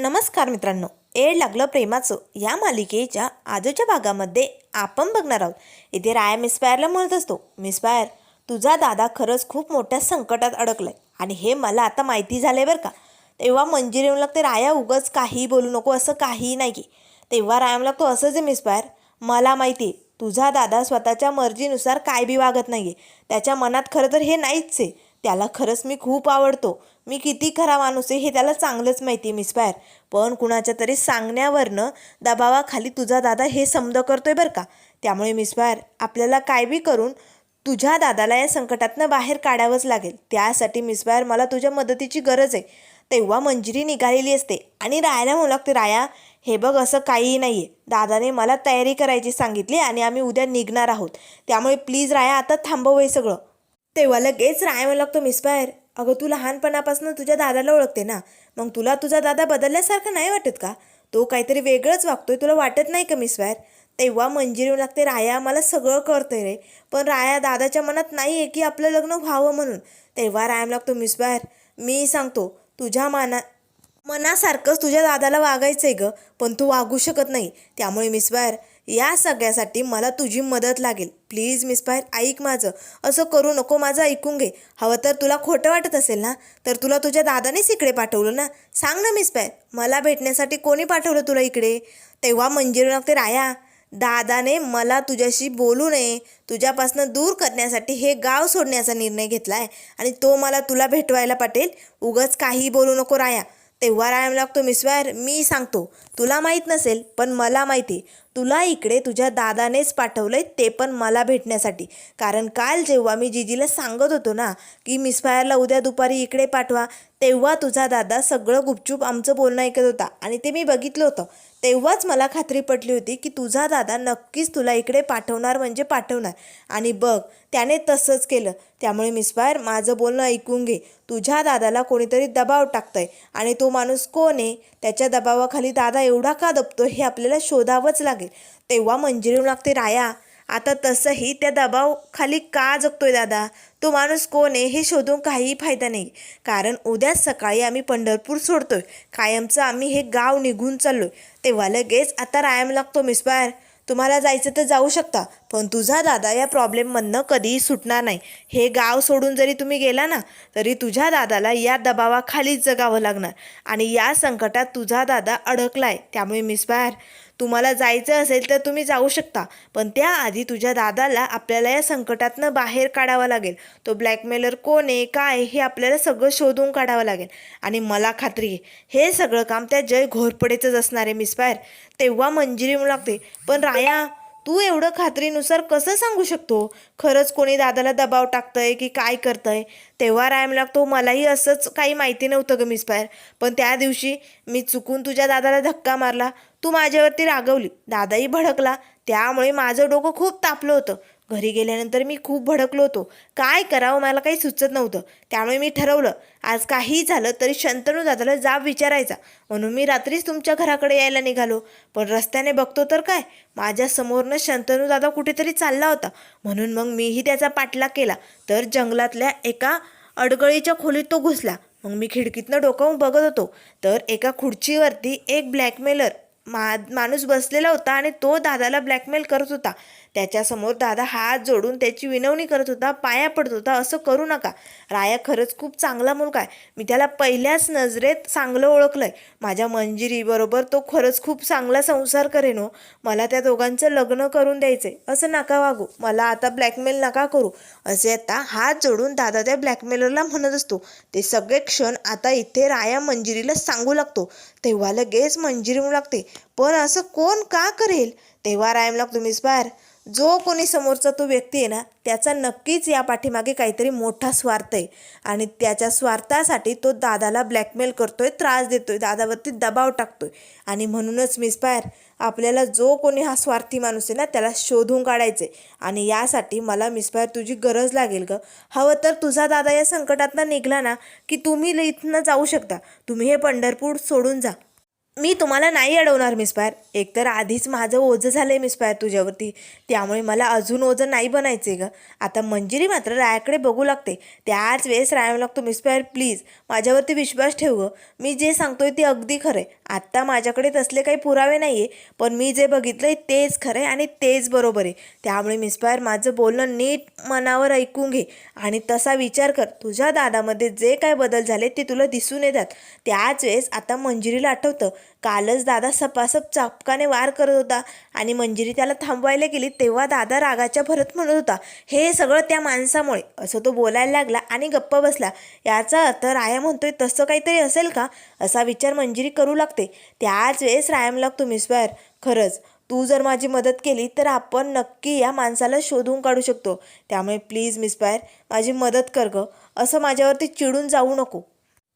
नमस्कार मित्रांनो. एड लागलं प्रेमाचं. या मालिकेच्या आजच्या भागामध्ये आपण बघणार आहोत. इथे राया मिसपायरला म्हणत असतो मिसपायर तुझा दादा खरंच खूप मोठ्या संकटात अडकलाय. आणि हे मला आता माहिती झालंय बरं का. तेव्हा मंजिरी येऊन लागते राया उगच काही बोलू नको असं काही नाही की तेव्हा रायाम लागतो असंच आहे मिसपायर मला माहिती आहे तुझा दादा स्वतःच्या मर्जीनुसार काय बी वागत नाही आहे त्याच्या मनात खरं तर हे नाहीच आहे. त्याला खरंच मी खूप आवडतो. मी किती खरा माणूस आहे हे त्याला चांगलंच माहिती आहे मिस फायर पण कुणाच्या तरी सांगण्यावरनं दबावाखाली तुझा दादा हे समद करतोय बरं का? त्यामुळे मिस फायर आपल्याला काय बी करून तुझ्या दादाला या संकटातनं बाहेर काढावंच लागेल. त्यासाठी मिस फायर मला तुझ्या मदतीची गरज आहे. तेव्हा मंजिरी निघालेली असते आणि रायाला म्हणू लागते राया हे बघ असं काहीही नाही आहे दादाने मला तयारी करायची सांगितली आणि आम्ही उद्या निघणार आहोत. त्यामुळे प्लीज राया आता थांबव हे सगळं. तेव्हा लगेच राय म्हणू लागतो मिसबायर अगं तू लहानपणापासून तुझ्या दादाला ओळखते ना? मग तुला तुझा दादा बदलल्यासारखं नाही वाटत का? तो काहीतरी वेगळंच वागतोय तुला वाटत नाही का मिसबायर तेव्हा मंजिरी येऊ लागते राया मला सगळं करते रे पण राया दादाच्या मनात नाही आहे की आपलं लग्न व्हावं म्हणून. तेव्हा राया म्हणू लागतो मिसबायर मी सांगतो तुझ्या माना मनासारखंच तुझ्या दादाला वागायचं आहे गं पण तू वागू शकत नाही. त्यामुळे मिसबाहेर या सगळ्यासाठी मला तुझी मदत लागेल. प्लीज मिस पायर ऐक माझं. असं करू नको माझं ऐकून घे. हवं तर तुला खोटं वाटत असेल ना? तर तुला तुझ्या दादानेच इकडे पाठवलं ना? सांग ना मिस पायर मला भेटण्यासाठी कोणी पाठवलं तुला इकडे? तेव्हा मंजिरी लागते राया दादाने मला तुझ्याशी बोलू नये. तुझ्यापासनं दूर करण्यासाठी हे गाव सोडण्याचा निर्णय घेतला आहे आणि तो मला तुला भेटवायला पाटेल उगच काही बोलू नको राया. तेव्हा रायम लागतो मिसवायर मी सांगतो तुला माहीत नसेल पण मला माहिती तुला इकडे तुझ्या दादानेच पाठवलंय ते पण मला भेटण्यासाठी. कारण काल जेव्हा मी जिजीला सांगत होतो ना की मिसफायरला उद्या दुपारी इकडे पाठवा तेव्हा तुझा दादा सगळं गुपचूप आमचं बोलणं ऐकत होता आणि ते मी बघितलं होतं. तेव्हाच मला खात्री पटली होती की तुझा दादा नक्कीच तुला इकडे पाठवणार म्हणजे पाठवणार. आणि बघ त्याने तसंच केलं. त्यामुळे मिसफायर माझं बोलणं ऐकून घे. तुझ्या दादाला कोणीतरी दबाव टाकतंय. आणि तो माणूस कोण आहे? त्याच्या दबावाखाली दादा एवढा का दबतो हे आपल्याला शोधावंच लागेल. तेव्हा मंजिरी लागते राया. आता तसंही त्या दबाव खाली का जगतोय दादा? तो माणूस कोण आहे हे शोधून काहीही फायदा नाही. कारण उद्या सकाळी आम्ही पंढरपूर सोडतोय. कायमचं आम्ही हे गाव निघून चाललोय. तेव्हा लगेच आता रायाम लागतो मिसबायर तुम्हाला जायचं तर जाऊ शकता. पण तुझा दादा या प्रॉब्लेममधनं कधीही सुटणार नाही. हे गाव सोडून जरी तुम्ही गेला ना तरी तुझ्या दादाला या दबावाखालीच जगावं लागणार. आणि या संकटात तुझा दादा अडकलाय त्यामुळे मिसबायर तुम्हाला जायचं असेल तर तुम्ही जाऊ शकता पण त्याआधी तुझ्या दादाला आपल्याला या संकटातनं बाहेर काढावं लागेल. तो ब्लॅकमेलर कोण आहे काय हे आपल्याला सगळं शोधून काढावं लागेल. आणि मला खात्री आहे हे सगळं काम त्या जय घोरपडेचंच असणार आहे मिसपायर तेव्हा मंजिरी लागते. पण राया तू एवढं खात्रीनुसार कसं सांगू शकतो? खरंच कोणी दादाला दबाव टाकतंय की काय करतंय? तेव्हा रायम लागतो मलाही असंच काही माहिती नव्हतं ग मिसपायर पण त्या दिवशी मी चुकून तुझ्या दादाला धक्का मारला. तू माझ्यावरती रागवली. दादाही भडकला. त्यामुळे माझं डोकं खूप तापलं होतं. घरी गेल्यानंतर मी खूप भडकलो होतो. काय करावं? मला काही सुचत नव्हतं. त्यामुळे मी ठरवलं आज काही झालं तरी शंतनू दादाला जाब विचारायचा. म्हणून मी रात्रीच तुमच्या घराकडे यायला निघालो. पण रस्त्याने बघतो तर काय? माझ्या समोरनं शंतनू दादा कुठेतरी चालला होता. म्हणून मग मीही त्याचा पाठलाग केला. तर जंगलातल्या एका अडगळीच्या खोलीत तो घुसला. मग मी खिडकीतनं डोकावून बघत होतो. तर एका खुर्चीवरती एक ब्लॅकमेलर मा माणूस बसलेला होता आणि तो दादाला ब्लॅकमेल करत होता. त्याच्यासमोर दादा हात जोडून त्याची विनवणी करत होता पाया पडत होता असं करू नका. राया खरंच खूप चांगला मुलगा आहे. मी त्याला पहिल्याच नजरेत चांगलं ओळखलं आहे माझ्या मंजिरीबरोबर तो खरंच खूप चांगला संसार करेन हो. मला त्या दोघांचं लग्न करून द्यायचं आहे असं नका वागू. मला आता ब्लॅकमेल नका करू. असे आता हात जोडून दादा त्या ब्लॅकमेलरला म्हणत असतो. ते सगळे क्षण आता इथे राया मंजिरीला सांगू लागतो. तेव्हा लगेच मंजिरी म्हणू लागते पण असं कोण का करेल? तेव्हा रायम लागतो बाहेर जो कोणी समोरचा तो व्यक्ती आहे ना त्याचा नक्कीच या पाठीमागे काहीतरी मोठा स्वार्थ आहे. आणि त्याच्या स्वार्थासाठी तो दादाला ब्लॅकमेल करतोय त्रास देतोय दादावरती दबाव टाकतोय. आणि म्हणूनच मिसपायर आपल्याला जो कोणी हा स्वार्थी माणूस आहे ना त्याला शोधून काढायचं आहे आणि यासाठी मला मिसपायर तुझी गरज लागेल ग. हवं तर तुझा दादा या संकटातनं निघला ना की तुम्ही इथनं जाऊ शकता. तुम्ही हे पंढरपूर सोडून जा. मी तुम्हाला नाही अडवणार मिस पायर एकतर आधीच माझं ओझं झालं आहे मिस पायर तुझ्यावरती. त्यामुळे मला अजून ओझं नाही बनायचं आहे ग. आता मंजिरी मात्र रायाकडे बघू लागते. त्याच वेळेस राया लागतो मिस पायर प्लीज माझ्यावरती विश्वास ठेव ग. मी जे सांगतोय ते अगदी खरं आहे आत्ता माझ्याकडे तसले काही पुरावे नाही आहे पण मी जे बघितलं आहे तेच खरं आहे आणि तेच बरोबर आहे. त्यामुळे मिस पायर माझं बोलणं नीट मनावर ऐकून घे आणि तसा विचार कर. तुझ्या दादामध्ये जे काय बदल झाले ते तुला दिसून येतात. त्याच वेळेस आता मंजिरीला आठवतं कालच दादा सपासप चापकाने वार करत होता आणि मंजिरी त्याला थांबवायला गेली तेव्हा दादा रागाच्या भरत म्हणत होता हे सगळं त्या माणसामुळे. असं तो बोलायला लागला आणि गप्प बसला याचा अर्थ राया म्हणतोय तसं काहीतरी असेल का? असा विचार मंजिरी करू लागते. त्याच वेळेस रायाम लागतो मिसवायर खरंच तू जर माझी मदत केली तर आपण नक्की या माणसाला शोधून काढू शकतो. त्यामुळे प्लीज मिसपायर माझी मदत कर गं. असं माझ्यावरती चिडून जाऊ नको.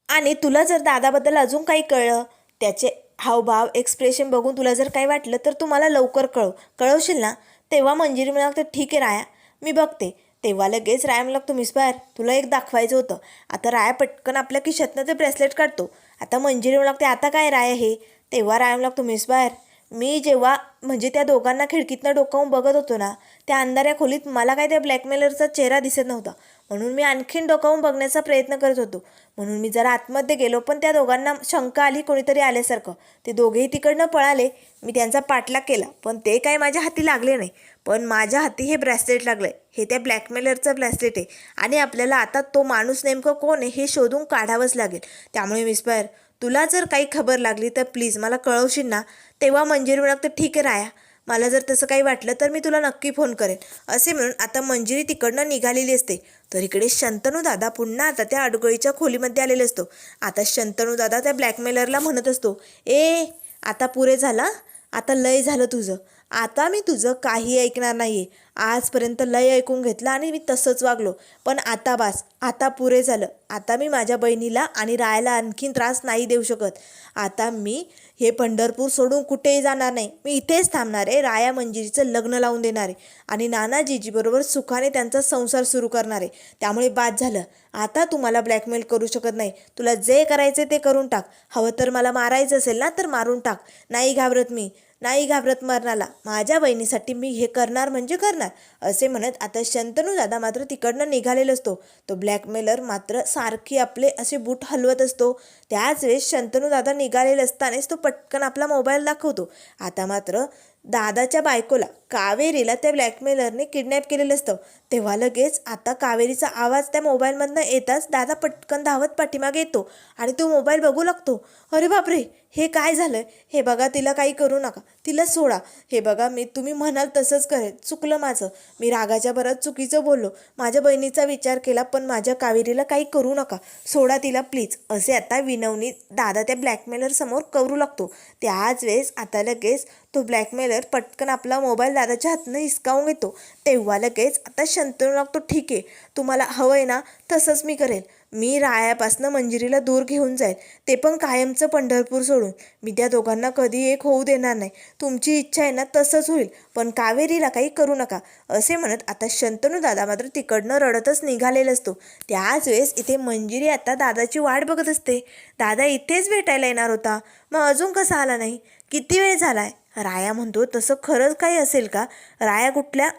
आणि तुला जर दादाबद्दल अजून काही कळलं त्याचे हावभाव एक्सप्रेशन बघून तुला जर काही वाटलं तर तू मला लवकर कळव. कळवशील ना? तेव्हा मंजिरी म्हणाल तर ठीक आहे राया. मी बघते. तेव्हा लगेच राया मला लागतो बाहेर. तुला एक दाखवायचं होतं. आता राया पटकन आपल्या खिशातनं ते ब्रेसलेट काढतो. आता मंजिरी म्हणा लागते आता काय राया हे? तेव्हा राया मला लागतो बाहेर. मी जेव्हा म्हणजे त्या दोघांना खिडकीतनं डोकावून बघत होतो ना त्या अंधाऱ्या खोलीत मला काय त्या ब्लॅकमेलरचा चेहरा दिसत नव्हता. म्हणून मी आणखीन डोकावून बघण्याचा प्रयत्न करत होतो. म्हणून मी जरा आतमध्ये गेलो पण त्या दोघांना शंका आली कोणीतरी आल्यासारखं. ते दोघेही तिकडनं पळाले मी त्यांचा पाठलाग केला पण ते काय माझ्या हाती लागले नाही. पण माझ्या हाती हे ब्रॅसलेट लागलं आहे हे त्या ब्लॅकमेलरचं ब्रॅसलेट आहे. आणि आपल्याला आता तो माणूस नेमकं कोण आहे हे शोधून काढावंच लागेल. त्यामुळे मिस्पायर तुला जर काही खबर लागली तर प्लीज मला कळवशील ना? तेव्हा मंजिरी म्हणा तर ठीक आहे राया. मला जर तसं काही वाटलं तर मी तुला नक्की फोन करेन. असे म्हणून आता मंजिरी तिकडनं निघालेली असते. तर इकडे शंतनू दादा पुन्हा आता त्या अडगळीच्या खोलीमध्ये आलेले असतो. आता शंतनू दादा त्या ब्लॅकमेलरला म्हणत असतो ए आता पुरे झाला? आता लय झालं तुझं. आता मी तुझं काही ऐकणार नाही आहे आजपर्यंत लय ऐकून घेतलं आणि मी तसंच वागलो. पण आता बास आता पुरे झालं. आता मी माझ्या बहिणीला आणि रायाला आणखीन त्रास नाही देऊ शकत. आता मी हे पंढरपूर सोडून कुठेही जाणार नाही. मी इथेच थांबणार आहे राया मंजिरीचं लग्न लावून देणार आहे. आणि नानाजीजीबरोबर सुखाने त्यांचा संसार सुरू करणार आहे. त्यामुळे बाद झालं. आता तू मला ब्लॅकमेल करू शकत नाही. तुला जे करायचे ते करून टाक. हवं तर मला मारायचं असेल ना तर मारून टाक. नाही घाबरत मी. नाही घाबरत मरणाला. माझ्या बहिणीसाठी मी हे करणार म्हणजे करणार असे म्हणत आता शंतनू दादा मात्र तिकडनं निघालेला असतो. तो ब्लॅकमेलर मात्र सारखी आपले असे बूट हलवत असतो. त्याच वेळेस शंतनू दादा निघालेला असतानाच तो पटकन आपला मोबाईल दाखवतो. आता मात्र दादाच्या बायकोला कावेरीला त्या ब्लॅकमेलरने किडनॅप केलेलं असतं. तेव्हा लगेच आता कावेरीचा आवाज त्या मोबाईलमधनं येताच दादा पटकन धावत पाठीमागे येतो आणि तो मोबाईल बघू लागतो. अरे बापरे हे काय झालं हे बघा तिला काही करू नका. तिला सोडा. हे बघा मी तुम्ही म्हणाल तसंच करेल चुकलं माझं. मी रागाच्या भरात चुकीचं बोललो. माझ्या बहिणीचा विचार केला पण माझ्या कावेरीला काही करू नका. सोडा तिला प्लीज. असे आता विनवणी दादा त्या ब्लॅकमेलर समोर करू लागतो. त्याच वेळेस आता लगेच तो ब्लॅकमेलर पटकन आपला मोबाईल दादाच्या हातनं हिसकावून घेतो. तेव्हा लगेच आता शंतनू लागतो ठीक आहे तुम्हाला हवं आहे ना तसंच मी करेल. मी रायापासनं मंजिरीला दूर घेऊन जाईल. ते पण कायमचं पंढरपूर सोडून. मी त्या दोघांना कधी एक होऊ देणार नाही. तुमची इच्छा आहे ना तसंच होईल. पण कावेरीला काही करू नका. असे म्हणत आता शंतनू दादा मात्र तिकडनं रडतच निघालेला असतो. त्याच वेळेस इथे मंजिरी आता दादाची वाट बघत असते. दादा इथेच भेटायला येणार होता. मग अजून कसा आला नाही? किती वेळ झालाय? राया म्हणतो तसं खरंच काही असेल का? राया कुठल्या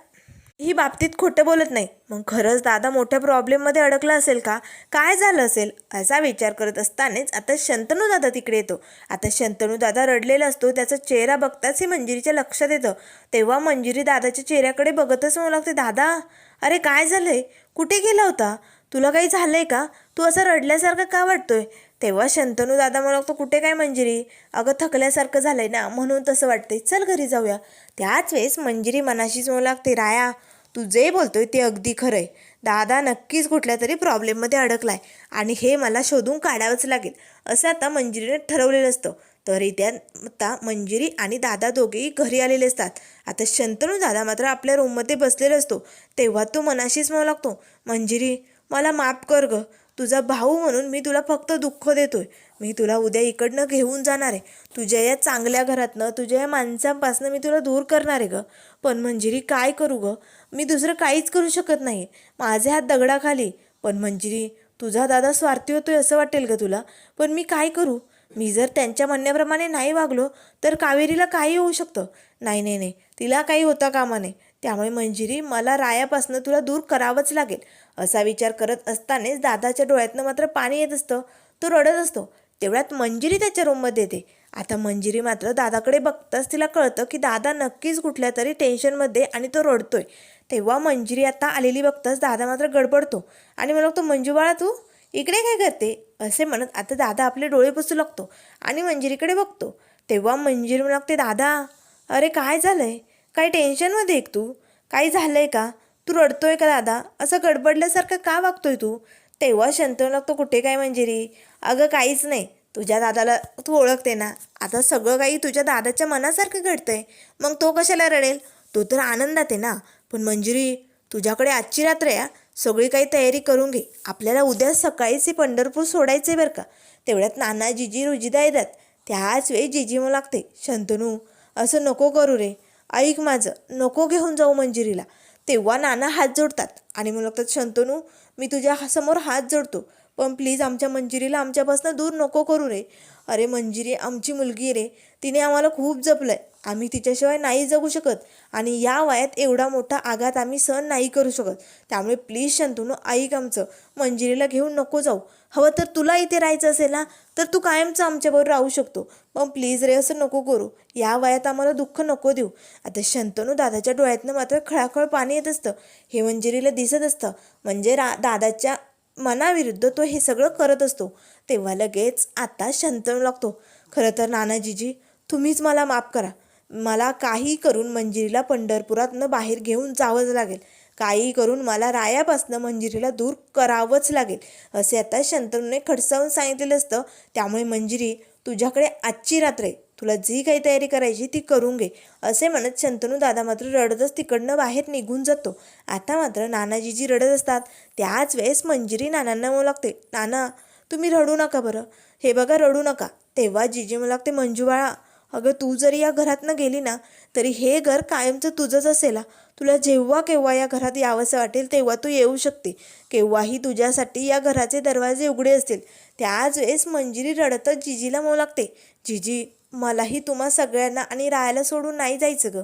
ही बाबतीत खोटं बोलत नाही. मग खरंच दादा मोठ्या प्रॉब्लेममध्ये अडकला असेल का? काय झालं असेल? असा विचार करत असतानाच आता शंतनू दादा तिकडे येतो. आता शंतनू दादा रडलेला असतो त्याचा चेहरा बघताच हे मंजिरीच्या लक्षात येतं. तेव्हा मंजिरी दादाच्या चेहऱ्याकडे बघतच म्हणू लागते दादा अरे काय झालंय? कुठे गेला होता? तुला काही झालंय का? तू असं रडल्यासारखं का वाटतोय? तेव्हा शंतनू दादा म्हणू लागतो कुठे काय मंजिरी? अगं थकल्यासारखं झालंय ना म्हणून तसं वाटतंय. चल घरी जाऊया. त्याच वेळेस मंजिरी मनाशीच म्हणू लागते राया तू जे बोलतोय ते अगदी खरं आहे दादा नक्कीच कुठल्या तरी प्रॉब्लेममध्ये अडकलाय आणि हे मला शोधून काढावंच लागेल. असं आता मंजिरीने ठरवलेलं असतं. तरी त्या आता मंजिरी आणि दादा दोघेही घरी आलेले असतात. आता शंतनू दादा मात्र आपल्या रूममध्ये बसलेला असतो. तेव्हा तो मनाशीच म्हणू लागतो मंजिरी मला माफ कर गं. तुझा भाऊ म्हणून मी तुला फक्त दुःख देतोय. मी तुला उद्या इकडनं घेऊन जाणार आहे. तुझ्या या चांगल्या घरातनं तुझ्या या माणसांपासनं मी तुला दूर करणार आहे ग. पण मंजिरी काय करू ग? मी दुसरं काहीच करू शकत नाही. माझे हात दगडाखाली. पण मंजिरी तुझा दादा स्वार्थी होतोय असं वाटेल का तुला. पण मी काय करू? मी जर त्यांच्या म्हणण्याप्रमाणे नाही वागलो तर कावेरीला काही होऊ शकतं. नाही नाही नाही. तिला काही होता कामा नये. त्यामुळे मंजिरी मला रायापासनं तुला दूर करावंच लागेल असा विचार करत असतानाच दादाच्या डोळ्यातनं मात्र पाणी येत असतं. तो रडत असतो. तेवढ्यात मंजिरी त्याच्या रूममध्ये येते. आता मंजिरी मात्र दादाकडे बघताच तिला कळतं की दादा नक्कीच कुठल्या तरी टेन्शनमध्ये आणि तो रडतोय. तेव्हा मंजिरी आता आलेली बघताच दादा मात्र गडबडतो. आणि मला तो मंजू बाळा तू? इकडे काय करते? असे म्हणत आता दादा आपले डोळे पुसू लागतो आणि मंजिरीकडे बघतो. तेव्हा मंजिरी म्हणू लागते दादा अरे काय झालं आहे काय टेन्शनमध्ये एक तू? काही झालं आहे का? तू रडतोय का दादा? असं गडबडल्यासारखं का वागतोय तू? तेव्हा शंतनू लागतो कुठे काय मंजिरी? अगं काहीच नाही. तुझ्या दादाला तू ओळखते ना. आता सगळं काही तुझ्या दादाच्या मनासारखं घडतंय. मग तो कशाला रडेल? तो तर आनंदात आहे ना. पण मंजिरी तुझ्याकडे आजची रात्र या सगळी काही तयारी करून घे. आपल्याला उद्या सकाळीच हे पंढरपूर सोडायचं आहे बरं का. तेवढ्यात नाना जिजी रुजिदा येतात. त्याच वेळी जिजी मग लागते. शंतनू असं नको करू रे. ऐक माझं नको घेऊन जाऊ मंजिरीला. तेव्हा नाना हात जोडतात आणि मग लागतात शंतनू मी तुझ्या समोर हात जोडतो. पण प्लीज आमच्या मंजिरीला आमच्यापासून दूर नको करू रे. अरे मंजिरी आमची मुलगी रे. तिने आम्हाला खूप जपलं आहे आम्ही तिच्याशिवाय नाही जगू शकत. आणि या वयात एवढा मोठा आघात आम्ही सहन नाही करू शकत. त्यामुळे प्लीज शंतनू ऐक आमचं. मंजिरीला घेऊन नको जाऊ. हवं तर तुला इथे राहायचं असेल ना तर तू कायमचं आमच्याबरोबर राहू शकतो. पण प्लीज रे असं नको करू. या वयात आम्हाला दुःख नको देऊ. आता शंतनू दादाच्या डोळ्यातनं मात्र खळाखळ पाणी येत असतं. हे मंजिरीला दिसत असतं. म्हणजे रा दादाच्या मनाविरुद्ध तो हे सगळं करत असतो. तेव्हा लगेच आता शंतनू लागतो. खरं तर नानाजीजी तुम्हीच मला माफ करा. मला काही करून मंजिरीला पंढरपुरातनं बाहेर घेऊन जावंच लागेल. काही करून मला रायापासनं मंजिरीला दूर करावंच लागेल असे आता शंतनूने खडसावून सांगितलेलं असतं. त्यामुळे मंजिरी तुझ्याकडे आजची रात्र आहे. तुला जी काही तयारी करायची ती करून घे असे म्हणत शंतनू दादा मात्र रडतच तिकडनं बाहेर निघून जातो. आता मात्र नानाजीजी रडत असतात. त्याच वेळेस मंजिरी नानांना म्हणू लागते नाना तुम्ही रडू नका बरं. हे बघा रडू नका. तेव्हा जीजी म्हणू लागते मंजू बाळा अगं तू जरी या घरातनं गेली ना तरी हे घर कायमचं तुझंच असेल तुला जेव्हा केव्हा या घरात यावंसं वाटेल तेव्हा तू येऊ शकते. केव्हाही तुझ्यासाठी या घराचे दरवाजे उघडे असतील. त्याच वेळेस मंजिरी रडतच जिजीला म्हणू लागते. जिजी मलाही तुम्हा सगळ्यांना आणि राहायला सोडून नाही जायचं गं.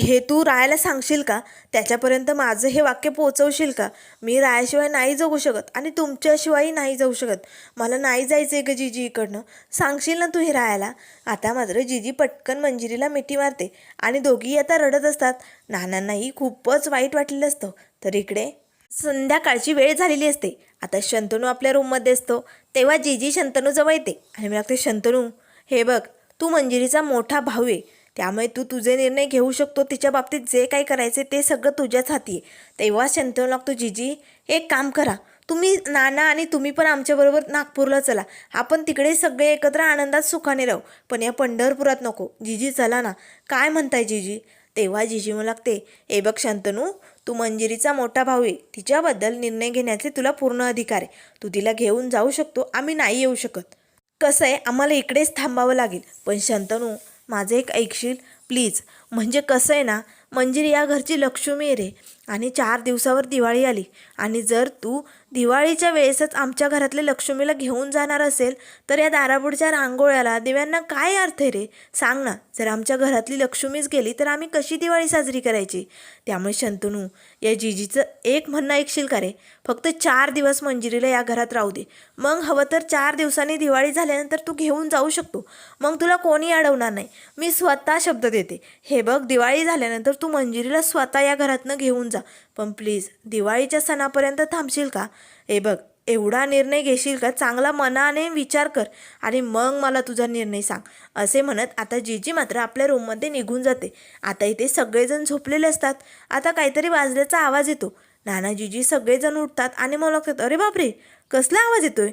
हे तू रायाला सांगशील का? त्याच्यापर्यंत माझं हे वाक्य पोचवशील का? मी रायाशिवाय नाही जगू शकत आणि तुमच्याशिवायही नाही जाऊ शकत. मला नाही जायचं आहे ग जिजी इकडनं. सांगशील ना तू हे रायाला? आता मात्र जिजी पटकन मंजिरीला मिठी मारते आणि दोघीही आता रडत असतात. नानांनाही खूपच वाईट वाटलेलं असतं. तर इकडे संध्याकाळची वेळ झालेली असते. आता शंतनू आपल्या रूममध्ये असतो. तेव्हा जिजी शंतनूजवळ येते आणि मी लागते शंतनू हे बघ तू मंजिरीचा मोठा भाऊ आहे. त्यामुळे तू तुझे निर्णय घेऊ शकतो तिच्या बाबतीत जे काही करायचे ते सगळं तुझ्याच हाती. आहे तेव्हा शंतनू लागतो जिजी एक काम करा. तुम्ही नाना आणि तुम्ही पण आमच्याबरोबर नागपूरला चला. आपण तिकडे सगळे एकत्र आनंदात सुखाने राहू. पण या पंढरपुरात नको. जिजी चला ना. काय म्हणताय जिजी? तेव्हा जिजी मला लागते ए बघ शंतनू तू मंजिरीचा मोठा भाऊ आहे. तिच्याबद्दल निर्णय घेण्याचे तुला पूर्ण अधिकार आहे. तू तिला घेऊन जाऊ शकतो. आम्ही नाही येऊ शकत. कसं आहे? आम्हाला इकडेच थांबावं लागेल. पण शंतनू माझं एक ऐकशील? प्लीज. म्हणजे कसं आहे ना मंजिरी या घरची लक्ष्मी रे. आणि चार दिवसावर दिवाळी आली. आणि जर तू दिवाळीच्या वेळेसच आमच्या घरातल्या लक्ष्मीला घेऊन जाणार असेल तर या दारापुढच्या रांगोळ्याला दिव्यांना काय अर्थ आहे रे? सांग ना. जर आमच्या घरातली लक्ष्मीच गेली तर आम्ही कशी दिवाळी साजरी करायची? त्यामुळे शंतनू या जीजीचं एक म्हणणं ऐकशील का रे? फक्त चार दिवस मंजिरीला या घरात राहू दे. मग हवं तर चार दिवसांनी दिवाळी झाल्यानंतर तू घेऊन जाऊ शकतो. मग तुला कोणी अडवणार नाही. मी स्वतः शब्द देते. हे बघ दिवाळी झाल्यानंतर तू मंजिरीला स्वतः या घरातनं घेऊन जा. पण प्लीज दिवाळीच्या सणापर्यंत थांबशील का? हे बघ एवढा निर्णय घेशील का? चांगला मनाने विचार कर आणि मग मला तुझा निर्णय सांग. असे म्हणत आता जीजी मात्र आपल्या रूममध्ये निघून जाते. आता इथे सगळेजण झोपलेले असतात. आता काहीतरी वाजल्याचा आवाज येतो. नाना जीजी सगळेजण उठतात आणि मला लागतात अरे बापरे! कसला आवाज येतोय?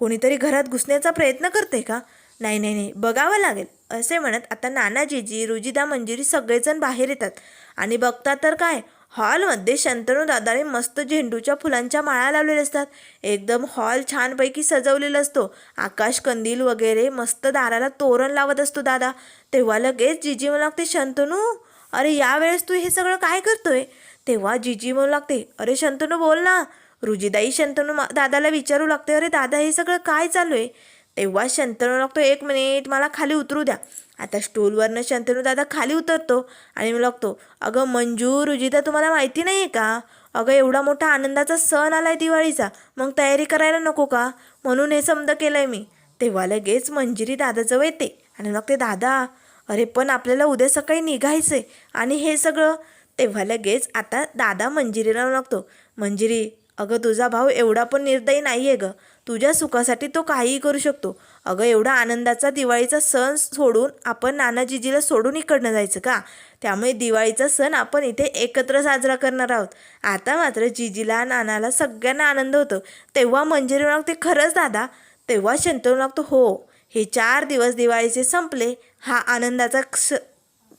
कोणीतरी घरात घुसण्याचा प्रयत्न करते का? नाही नाही नाही बघावं लागेल. असे म्हणत आता नाना जीजी रुजिदा मंजिरी सगळेजण बाहेर येतात. आणि बघतात तर काय? हॉलमध्ये शंतनू दादाने मस्त झेंडूच्या फुलांच्या माळा लावलेल्या असतात. एकदम हॉल छानपैकी सजवलेला असतो. आकाश कंदील वगैरे मस्त दाराला तोरण लावत असतो दादा. तेव्हा लगेच जिजी म्हणू लागते शंतनू अरे यावेळेस तू हे सगळं काय करतोय? तेव्हा जिजी म्हणू लागते अरे शंतनू बोल ना. रुजिदाई शंतनू मा- दादाला विचारू लागते अरे दादा हे सगळं काय चालू आहे? तेव्हा शंतनू लागतो एक मिनिट मला खाली उतरू द्या. आता स्टूलवरनं शंतनू दादा खाली उतरतो आणि मी लागतो अगं मंजू रुजिता तुम्हाला माहिती नाही आहे का? अगं एवढा मोठा आनंदाचा सण आला आहे दिवाळीचा मग तयारी करायला नको का? म्हणून हे समजा आहे मी. तेव्हा लगेच मंजिरी दादाजवळ येते आणि मग ते दादा अरे पण आपल्याला उद्या सकाळी निघायचं आहे आणि हे सगळं? तेव्हा लगेच आता दादा मंजिरीला लागतो मंजिरी अगं तुझा भाऊ एवढा पण निर्दयी नाही आहे गं. तुझ्या सुखासाठी तो काहीही करू शकतो. अगं एवढा आनंदाचा दिवाळीचा सण सोडून आपण नानाजीजीला सोडून इकडनं जायचं का? त्यामुळे दिवाळीचा सण आपण इथे एकत्र साजरा करणार आहोत. आता मात्र जिजीला नानाला सगळ्यांना आनंद होतो. तेव्हा मंजिरी लागते खरंच दादा? तेव्हा शंतनू लागतो हो. हे चार दिवस दिवाळीचे संपले. हा आनंदाचा क्ष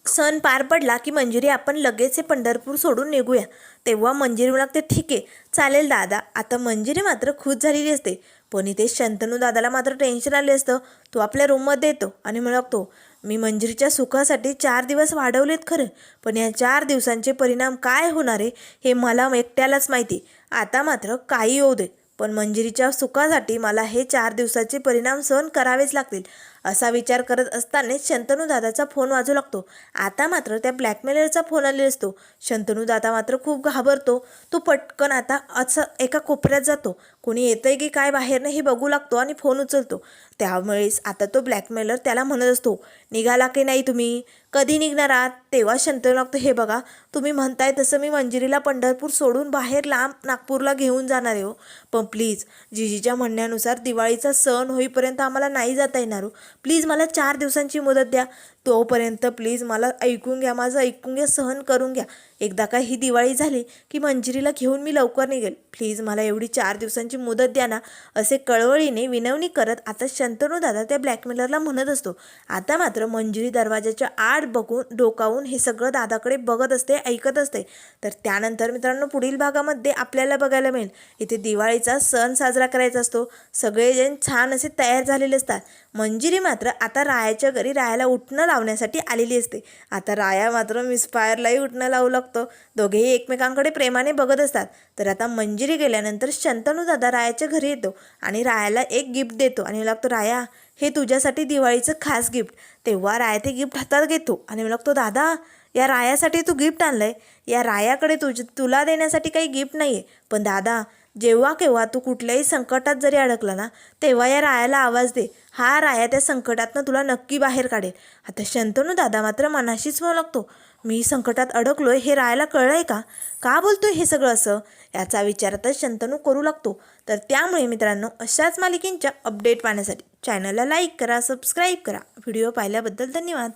सण पार पडला की मंजिरी आपण लगेच हे पंढरपूर सोडून निघूया. तेव्हा मंजिरी लागते ठीक आहे चालेल दादा. आता मंजिरी मात्र खुश झालेली असते. पण इथे शंतनू दादाला मात्र टेन्शन आले असतं. तो आपल्या रूममध्ये येतो आणि म्हणतो मी मंजिरीच्या सुखासाठी चार दिवस वाढवलेत खरं पण या चार दिवसांचे परिणाम काय होणार आहे हे मला एकट्यालाच माहिती. आता मात्र काही होऊ दे पण मंजिरीच्या सुखासाठी मला हे चार दिवसाचे परिणाम सहन करावेच लागतील. असा विचार करत असतानाच शंतनू दादाचा फोन वाजू लागतो. आता मात्र त्या ब्लॅकमेलरचा फोन आलेला असतो. शंतनू दादा मात्र खूप घाबरतो. तो पटकन आता असं एका कोपऱ्यात जातो. कोणी येतंय की काय बाहेरनं हे बघू लागतो आणि फोन उचलतो. त्यावेळेस आता तो ब्लॅकमेलर त्याला म्हणत असतो निघाला की नाही तुम्ही? कधी निघणार आहात? तेव्हा शंतनू लागतो हे बघा तुम्ही म्हणताय तसं मी मंजिरीला पंढरपूर सोडून बाहेर लांब नागपूरला घेऊन जाणार आहे हो. पण प्लीज जिजीच्या म्हणण्यानुसार दिवाळीचा सण होईपर्यंत आम्हाला नाही जाता येणार हो. प्लीज मला चार दिवसांची मुदत द्या. तोपर्यंत प्लीज मला ऐकून घ्या माझं ऐकून घ्या सहन करून घ्या. एकदा का ही दिवाळी झाली की मंजिरीला घेऊन मी लवकर निघेल. प्लीज मला एवढी चार दिवसांची मुदत द्या ना असे कळवळीने विनवणी करत आता शंतनू दादा त्या ब्लॅकमेलरला म्हणत असतो. आता मात्र मंजिरी दरवाजाच्या आड बघून डोकावून हे सगळं दादाकडे बघत असते ऐकत असते. तर त्यानंतर मित्रांनो पुढील भागामध्ये आपल्याला बघायला मिळेल. इथे दिवाळीचा सण साजरा करायचा असतो. सगळेजण छान असे तयार झालेले असतात. मंजिरी मात्र आता रायाच्या घरी रायाला उठणं लावण्यासाठी आलेली असते. आता राया मात्र मिसफायरलाही उठणं लावू लागतो. दोघेही एकमेकांकडे प्रेमाने बघत असतात. तर आता मंजिरी गेल्यानंतर शंतनू दादा रायाच्या घरी येतो आणि रायाला एक गिफ्ट देतो आणि लागतो राया हे तुझ्यासाठी दिवाळीचं खास गिफ्ट तेव्हा राया ते गिफ्ट हातात घेतो आणि मला लागतो दादा या रायासाठी तू गिफ्ट आणलंय. या रायाकडे तुझ तुला देण्यासाठी काही गिफ्ट नाही आहे पण दादा जेव्हा केव्हा तू कुठल्याही संकटात जरी अडकला ना तेव्हा या रायाला आवाज दे. हा राया त्या संकटातनं तुला नक्की बाहेर काढेल. आता शंतनू दादा मात्र मनाशीच म्हणू लागतो मी संकटात अडकलोय हे रायाला कळलंय का? का बोलतोय हे सगळं असं? याचा विचार आता शंतनू करू लागतो. तर त्यामुळे मित्रांनो अशाच मालिकेंच्या अपडेट पाहण्यासाठी चॅनलला लाईक करा सबस्क्राईब करा. व्हिडिओ पाहिल्याबद्दल धन्यवाद.